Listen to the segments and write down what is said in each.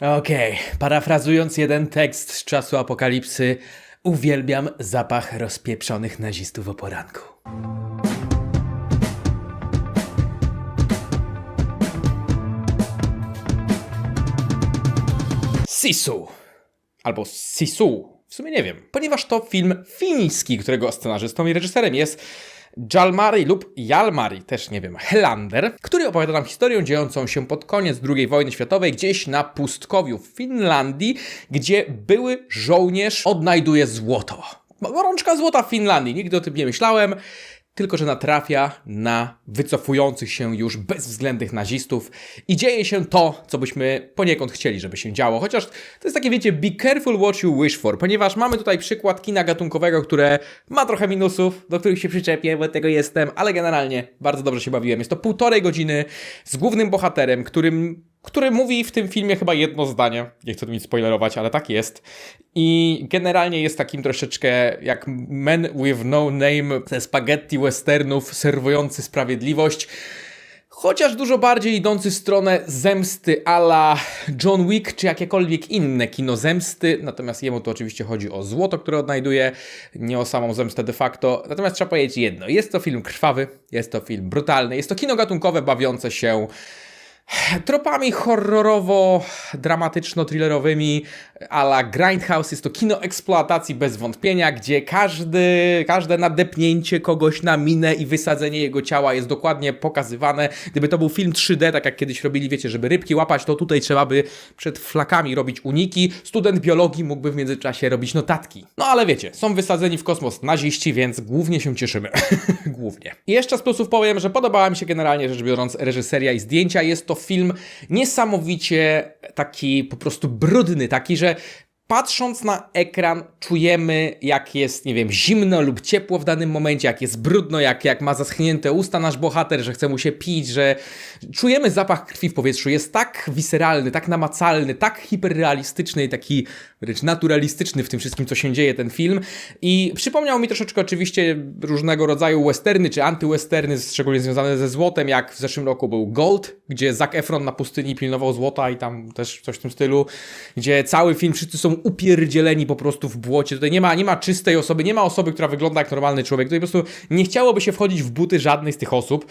Okej, parafrazując jeden tekst z czasu apokalipsy, uwielbiam zapach rozpieprzonych nazistów o poranku. Sisu. Albo Sisu. W sumie nie wiem. Ponieważ to film fiński, którego scenarzystą i reżyserem jest Jalmari lub Jalmari, też nie wiem, Helander, który opowiada nam historię dziejącą się pod koniec II wojny światowej gdzieś na pustkowiu w Finlandii, gdzie były żołnierz odnajduje złoto. Gorączka złota w Finlandii, nigdy o tym nie myślałem tylko że natrafia na wycofujących się już bezwzględnych nazistów i dzieje się to, co byśmy poniekąd chcieli, żeby się działo. Chociaż to jest takie, wiecie, be careful what you wish for, ponieważ mamy tutaj przykład kina gatunkowego, które ma trochę minusów, do których się przyczepię, bo tego jestem, ale generalnie bardzo dobrze się bawiłem. Jest to półtorej godziny z głównym bohaterem, którym który mówi w tym filmie chyba jedno zdanie. Nie chcę tu nic spoilerować, ale tak jest. I generalnie jest takim troszeczkę jak Man with No Name ze spaghetti westernów serwujący sprawiedliwość. Chociaż dużo bardziej idący w stronę zemsty ala John Wick, czy jakiekolwiek inne kino zemsty. Natomiast jemu to oczywiście chodzi o złoto, które odnajduje, nie o samą zemstę de facto. Natomiast trzeba powiedzieć jedno. Jest to film krwawy, jest to film brutalny, jest to kino gatunkowe bawiące się tropami horrorowo-dramatyczno-thrillerowymi a la Grindhouse. Jest to kino eksploatacji bez wątpienia, gdzie każdy, każde nadepnięcie kogoś na minę i wysadzenie jego ciała jest dokładnie pokazywane. Gdyby to był film 3D, tak jak kiedyś robili, wiecie, żeby rybki łapać, to tutaj trzeba by przed flakami robić uniki. Student biologii mógłby w międzyczasie robić notatki. No ale wiecie, są wysadzeni w kosmos naziści, więc głównie się cieszymy. głównie. I jeszcze z plusów powiem, że podobała mi się generalnie rzecz biorąc reżyseria i zdjęcia. Jest to film niesamowicie taki po prostu brudny, taki, że patrząc na ekran czujemy jak jest, nie wiem, zimno lub ciepło w danym momencie, jak jest brudno, jak, jak ma zaschnięte usta nasz bohater, że chce mu się pić, że czujemy zapach krwi w powietrzu. Jest tak wiseralny, tak namacalny, tak hiperrealistyczny i taki wręcz naturalistyczny w tym wszystkim, co się dzieje ten film. I przypomniał mi troszeczkę oczywiście różnego rodzaju westerny czy antywesterny, szczególnie związane ze złotem, jak w zeszłym roku był Gold, gdzie Zac Efron na pustyni pilnował złota i tam też coś w tym stylu, gdzie cały film wszyscy są upierdzieleni po prostu w błocie. Tutaj nie ma, nie ma czystej osoby, nie ma osoby, która wygląda jak normalny człowiek. Tutaj po prostu nie chciałoby się wchodzić w buty żadnej z tych osób.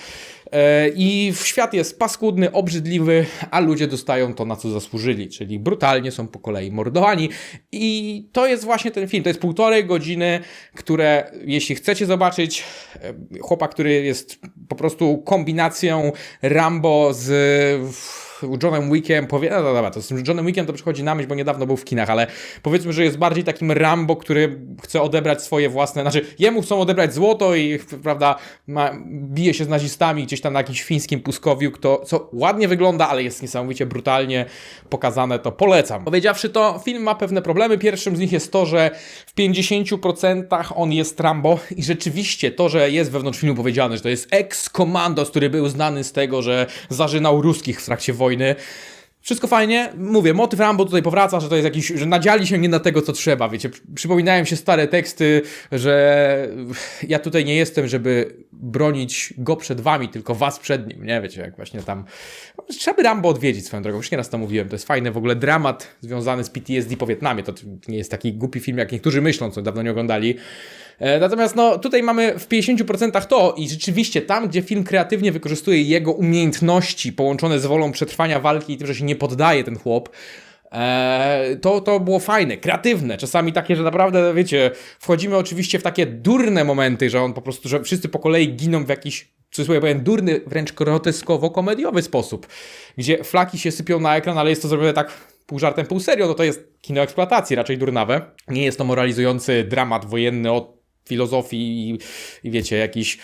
E, I świat jest paskudny, obrzydliwy, a ludzie dostają to, na co zasłużyli, czyli brutalnie są po kolei mordowani. I to jest właśnie ten film. To jest półtorej godziny, które, jeśli chcecie zobaczyć, e, chłopak, który jest po prostu kombinacją Rambo z Johnem Wickiem, powie... no dobra, to z Johnem Wickiem to przychodzi na myśl, bo niedawno był w kinach, ale powiedzmy, że jest bardziej takim Rambo, który chce odebrać swoje własne, znaczy jemu chcą odebrać złoto i prawda, ma, bije się z nazistami gdzieś tam na jakimś fińskim puskowiu, kto, co ładnie wygląda, ale jest niesamowicie brutalnie pokazane, to polecam. Powiedziawszy to, film ma pewne problemy. Pierwszym z nich jest to, że w 50% on jest Rambo i rzeczywiście to, że jest wewnątrz filmu powiedziane, że to jest ex-komandos, który był znany z tego, że zażynał ruskich w trakcie wojny. Wszystko fajnie. Mówię, motyw Rambo tutaj powraca, że to jest jakiś, że nadziali się nie na tego, co trzeba, wiecie. Przypominają się stare teksty, że ja tutaj nie jestem, żeby bronić go przed wami, tylko was przed nim, nie? Wiecie, jak właśnie tam... Trzeba by Rambo odwiedzić swoją drogą, już nieraz to mówiłem, to jest fajny w ogóle dramat związany z PTSD po Wietnamie, to nie jest taki głupi film, jak niektórzy myślą, co dawno nie oglądali. E, Natomiast no, tutaj mamy w 50% to i rzeczywiście tam, gdzie film kreatywnie wykorzystuje jego umiejętności połączone z wolą przetrwania walki i tym, że się nie poddaje ten chłop, e, to, to było fajne, kreatywne, czasami takie, że naprawdę, wiecie, wchodzimy oczywiście w takie durne momenty, że on po prostu, że wszyscy po kolei giną w jakiś, cudzysłowie powiem, durny, wręcz groteskowo-komediowy sposób, gdzie flaki się sypią na ekran, ale jest to zrobione tak pół żartem, pół serio, no to jest kino eksploatacji, raczej durnawe. Nie jest to moralizujący dramat wojenny od filozofii i, i wiecie, jakiś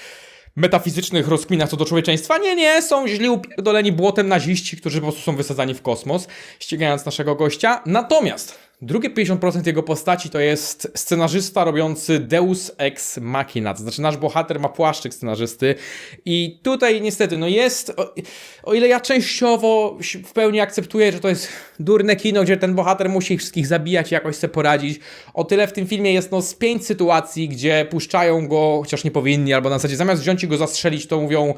metafizycznych rozkminach co do człowieczeństwa. Nie, nie, są źli upierdoleni błotem naziści, którzy po prostu są wysadzani w kosmos, ścigając naszego gościa. Natomiast drugie 50% jego postaci to jest scenarzysta robiący Deus Ex Machina, to znaczy nasz bohater ma płaszczyk scenarzysty i tutaj niestety, no jest, o, o ile ja częściowo w pełni akceptuję, że to jest durne kino, gdzie ten bohater musi ich wszystkich zabijać i jakoś sobie poradzić. O tyle w tym filmie jest no z pięć sytuacji, gdzie puszczają go, chociaż nie powinni, albo na zasadzie zamiast wziąć i go zastrzelić, to mówią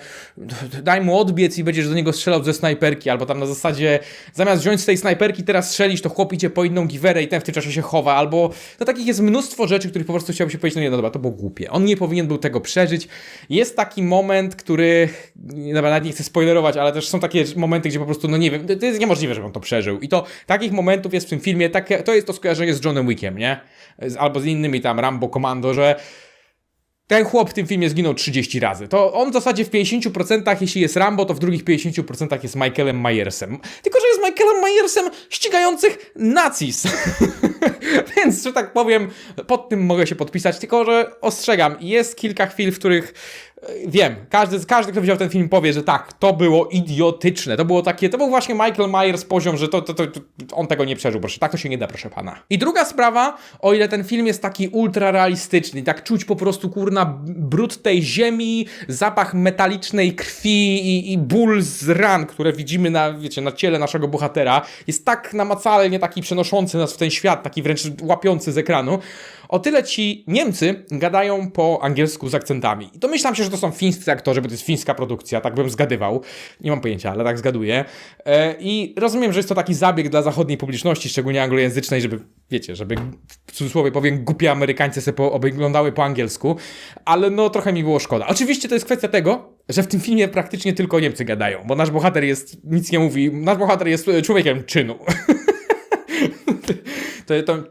daj mu odbiec i będziesz do niego strzelał ze snajperki, albo tam na zasadzie zamiast wziąć z tej snajperki teraz strzelić, to chłop idzie po inną giwerę i ten w tym czasie się chowa, albo no takich jest mnóstwo rzeczy, których po prostu chciałbym się powiedzieć, no nie, no dobra, to było głupie. On nie powinien był tego przeżyć. Jest taki moment, który, nawet nie chcę spoilerować, ale też są takie momenty, gdzie po prostu, no nie wiem, to, to jest niemożliwe, żeby on to przeżył. I to takich momentów jest w tym filmie, takie, to jest to skojarzenie z Johnem Wickiem, nie? Albo z innymi tam Rambo Commando, że ten chłop w tym filmie zginął 30 razy. To on w zasadzie w 50%, jeśli jest Rambo, to w drugich 50% jest Michaelem Myersem. Tylko, że jest Michaelem Myersem ścigających nazis. Więc, że tak powiem, pod tym mogę się podpisać, tylko, że ostrzegam, jest kilka chwil, w których e, wiem, każdy, każdy, kto widział ten film powie, że tak, to było idiotyczne, to było takie, to był właśnie Michael Myers poziom, że to, to, to, to on tego nie przeżył, proszę, tak to się nie da, proszę pana. I druga sprawa, o ile ten film jest taki ultra realistyczny, tak czuć po prostu, kurna, brud tej ziemi, zapach metalicznej krwi i, i ból z ran, które widzimy na, wiecie, na ciele naszego bohatera, jest tak namacalnie taki przenoszący nas w ten świat, taki wręcz łapiący z ekranu, o tyle ci Niemcy gadają po angielsku z akcentami. I to myślałem się, że to są fińscy aktorzy, bo to jest fińska produkcja, tak bym zgadywał. Nie mam pojęcia, ale tak zgaduję. E, I rozumiem, że jest to taki zabieg dla zachodniej publiczności, szczególnie anglojęzycznej, żeby, wiecie, żeby w cudzysłowie powiem, głupie Amerykańcy sobie po, oglądały po angielsku, ale no trochę mi było szkoda. Oczywiście to jest kwestia tego, że w tym filmie praktycznie tylko Niemcy gadają, bo nasz bohater jest, nic nie mówi, nasz bohater jest człowiekiem czynu. To, to,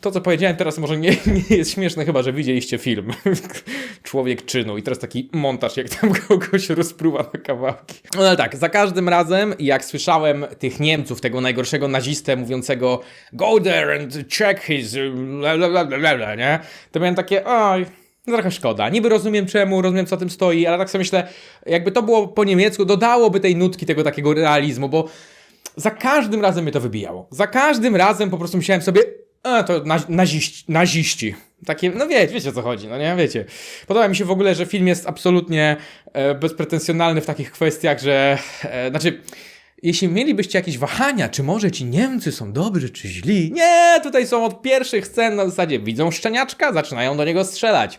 to, co powiedziałem teraz, może nie, nie jest śmieszne, chyba że widzieliście film. Człowiek czynu. I teraz taki montaż, jak tam kogoś rozpruwa na kawałki. No ale tak, za każdym razem, jak słyszałem tych Niemców, tego najgorszego nazistę mówiącego go there and check his bla, bla, bla, bla, nie? To miałem takie, oj, no trochę szkoda. Niby rozumiem czemu, rozumiem co tym stoi, ale tak sobie myślę, jakby to było po niemiecku, dodałoby tej nutki tego takiego realizmu, bo za każdym razem mnie to wybijało. Za każdym razem po prostu myślałem sobie, a to na, naziści, naziści. Takie, no wiecie, wiecie o co chodzi, no nie, wiecie. Podoba mi się w ogóle, że film jest absolutnie e, bezpretensjonalny w takich kwestiach, że, e, znaczy, jeśli mielibyście jakieś wahania, czy może ci Niemcy są dobrzy, czy źli, nie, tutaj są od pierwszych scen na zasadzie, widzą szczeniaczka, zaczynają do niego strzelać.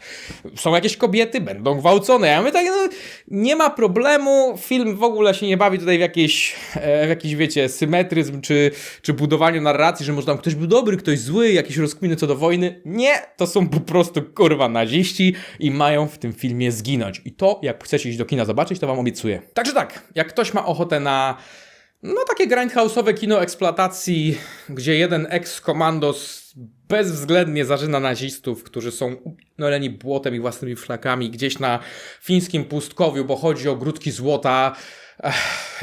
Są jakieś kobiety, będą gwałcone. Ja mówię tak, no, nie ma problemu, film w ogóle się nie bawi tutaj w jakiś, e, w jakiś wiecie, symetryzm, czy, czy budowaniu narracji, że może tam ktoś był dobry, ktoś zły, jakieś rozkminy co do wojny. Nie, to są po prostu kurwa naziści i mają w tym filmie zginąć. I to, jak chcecie iść do kina zobaczyć, to wam obiecuję. Także tak, jak ktoś ma ochotę na no takie grindhouse'owe kino eksploatacji, gdzie jeden ex-komandos bezwzględnie zażyna nazistów, którzy są unoleni błotem i własnymi flakami gdzieś na fińskim pustkowiu, bo chodzi o grudki złota ech,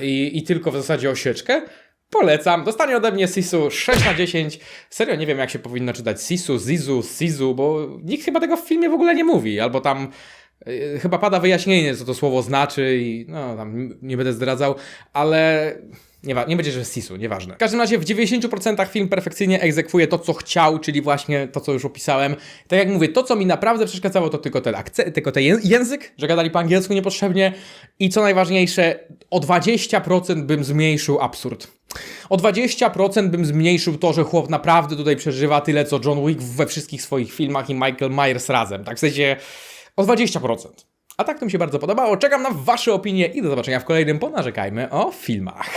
i, i tylko w zasadzie o sieczkę. Polecam. Dostanie ode mnie Sisu 6 na 10. Serio nie wiem, jak się powinno czytać Sisu, Zizu, Sizu, bo nikt chyba tego w filmie w ogóle nie mówi. Albo tam chyba pada wyjaśnienie, co to słowo znaczy i no tam nie będę zdradzał, ale nie, nie będzie, że Sisu, nieważne. W każdym razie w 90% film perfekcyjnie egzekwuje to, co chciał, czyli właśnie to, co już opisałem. Tak jak mówię, to, co mi naprawdę przeszkadzało, to tylko ten akcent, tylko ten język, że gadali po angielsku niepotrzebnie i co najważniejsze, o 20% bym zmniejszył absurd. O 20% bym zmniejszył to, że chłop naprawdę tutaj przeżywa tyle, co John Wick we wszystkich swoich filmach i Michael Myers razem. Tak w sensie o 20%. A tak to mi się bardzo podobało. Czekam na Wasze opinie i do zobaczenia w kolejnym Ponarzekajmy o filmach.